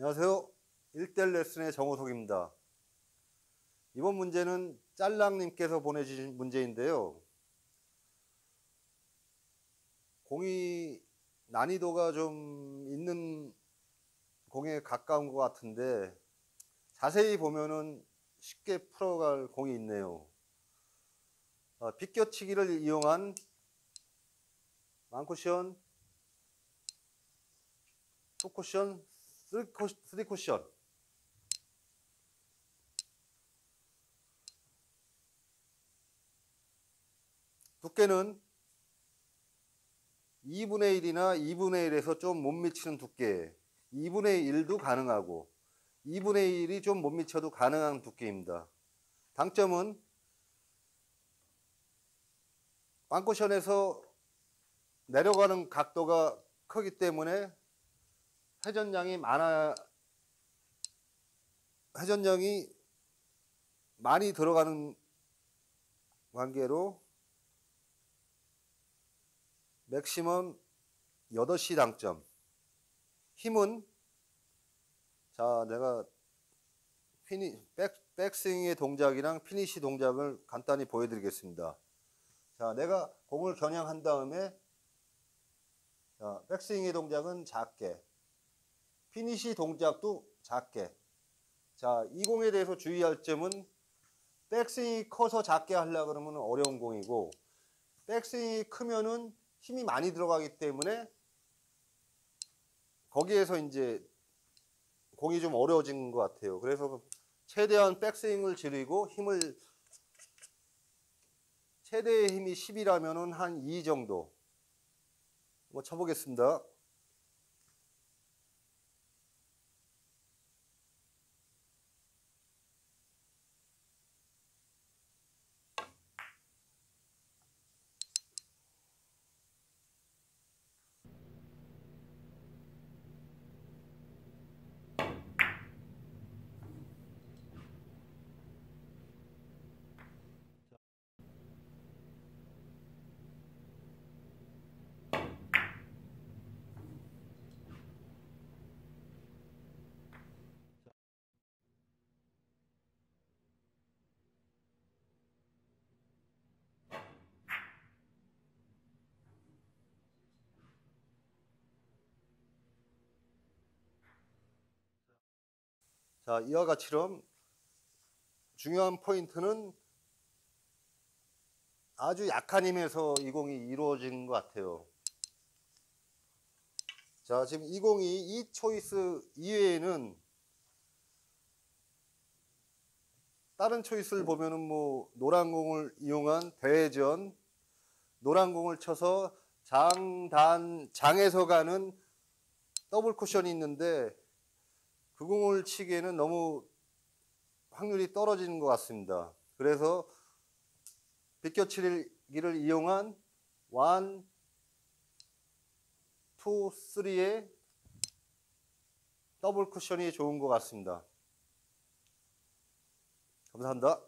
안녕하세요. 1대1 레슨의 정호석입니다. 이번 문제는 짤랑님께서 보내주신 문제인데요. 공이 난이도가 좀 있는 공에 가까운 것 같은데 자세히 보면은 쉽게 풀어갈 공이 있네요. 어, 빗겨치기를 이용한 만쿠션, 투쿠션, 쓰리 쿠션 두께는 2분의 1이나 2분의 1에서 좀 못 미치는 두께 2분의 1도 가능하고 2분의 1이 좀 못 미쳐도 가능한 두께입니다. 당점은 빵쿠션에서 내려가는 각도가 크기 때문에 회전량이 많아 회전량이 많이 들어가는 관계로 맥시멈 8시 당점. 힘은 자 내가 피니 백, 백스윙의 동작이랑 피니시 동작을 간단히 보여드리겠습니다. 자 내가 공을 겨냥한 다음에 자, 백스윙의 동작은 작게 피니시 동작도 작게. 자, 이 공에 대해서 주의할 점은 백스윙이 커서 작게 하려 그러면 어려운 공이고 백스윙이 크면은 힘이 많이 들어가기 때문에 거기에서 이제 공이 좀 어려워진 것 같아요. 그래서 최대한 백스윙을 줄이고 힘을 최대의 힘이 10이라면은 한 2 정도 뭐 쳐보겠습니다. 자, 이와 같이럼 중요한 포인트는 아주 약한 힘에서 이 공이 이루어진 것 같아요. 자, 지금 이 공이 이 초이스 이외에는 다른 초이스를 보면은 뭐 노란 공을 이용한 대회전, 노란 공을 쳐서 장단 장에서 가는 더블 쿠션이 있는데 그 공을 치기에는 너무 확률이 떨어지는 것 같습니다. 그래서 빗겨치기를 이용한 1, 2, 3의 더블 쿠션이 좋은 것 같습니다. 감사합니다.